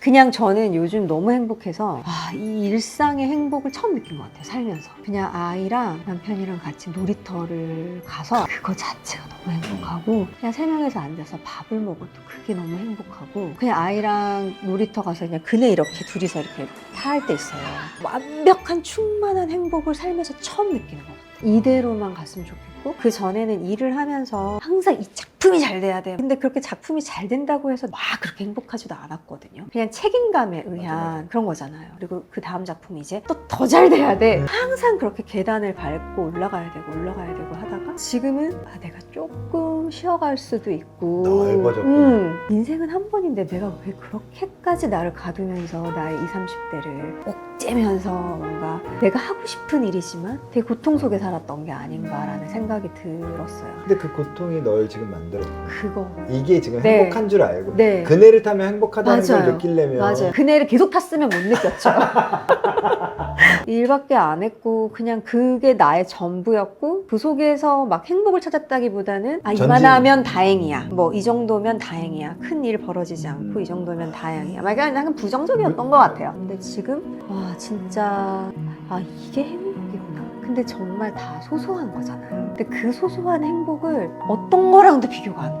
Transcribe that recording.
그냥 저는 요즘 너무 행복해서 아, 이 일상의 행복을 처음 느낀 것 같아요. 살면서. 그냥 아이랑 남편이랑 같이 놀이터를 가서 그거 자체가 너무 행복하고 그냥 세 명에서 앉아서 밥을 먹어도 그게 너무 행복하고 그냥 아이랑 놀이터 가서 그냥 그네 이렇게 둘이서 이렇게 탈때 있어요. 완벽한 충만한 행복을 살면서 처음 느끼는 것 같아요. 이대로만 갔으면 좋겠고 그 전에는 일을 하면서 항상 이 작품이 잘 돼야 돼. 근데 그렇게 작품이 잘 된다고 해서 막 그렇게 행복하지도 않았거든요. 그냥 책임감에 의한 맞아요. 그런 거잖아요. 그리고 그 다음 작품이 이제 또 더 잘 돼야 돼. 항상 그렇게 계단을 밟고 올라가야 되고 올라가야 되고 하다가 지금은 아, 내가 조금 쉬어갈 수도 있고 넓어졌구나. 음, 인생은 한 번인데 내가 왜 그렇게까지 나를 가두면서 나의 20, 30대를 억제면서 뭔가 내가 하고 싶은 일이지만 되게 고통 속에 살았던 게 아닌가라는 생각이 들었어요. 근데 그 고통이 널 지금 만들어. 그거. 이게 지금 네. 행복한 줄 알고. 네. 그네를 타면 행복하다는 걸 맞아요. 느끼려면 맞아요. 그네를 계속 탔으면 못 느꼈죠. 일밖에 안 했고 그냥 그게 나의 전부였고 그 속에서 막 행복을 찾았다기보다 는 아. 이만하면 다행이야. 뭐 이 정도면 다행이야. 큰 일 벌어지지 않고 이 정도면 다행이야. 막 약간 약간 부정적이었던 것 같아요. 근데 지금 와 진짜 아 이게 행복이구나. 근데 정말 다 소소한 거잖아요. 근데 그 소소한 행복을 어떤 거랑도 비교가 안 돼요.